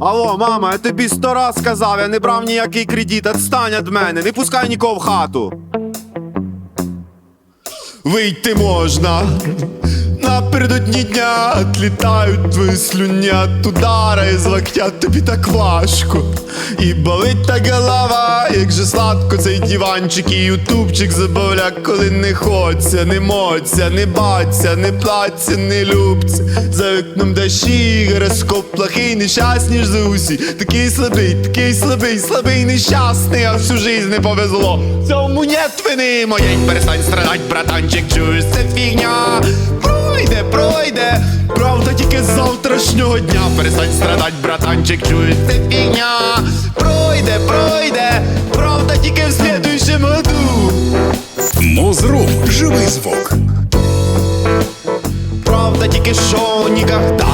Алло, мама, я тобі сто раз сказав, я не брав ніякий кредит, отстань від мене, не пускай нікого в хату. Вийти можна. Напередодні дня отлітають твої слюнят, удара із локтя тобі так важко. І болить та голова, як же сладко цей диванчик і ютубчик забавля, коли не ходься, не моться, не баться, не платься, не любться. За вікном дощі, гороскоп плохий, нещасні ж за усі. Такий слабий, такий слабий, слабий, нещасний, а всю жизнь не повезло. Цьому нет вини моєї, перестань страдать, братанчик, чуєш, це фігня. Пройде, пройде, правда тільки з завтрашнього дня. Перестань страдать, братанчик, чуєш, це фігня. Мозрум. Живий звук. Правда тільки що нікогда.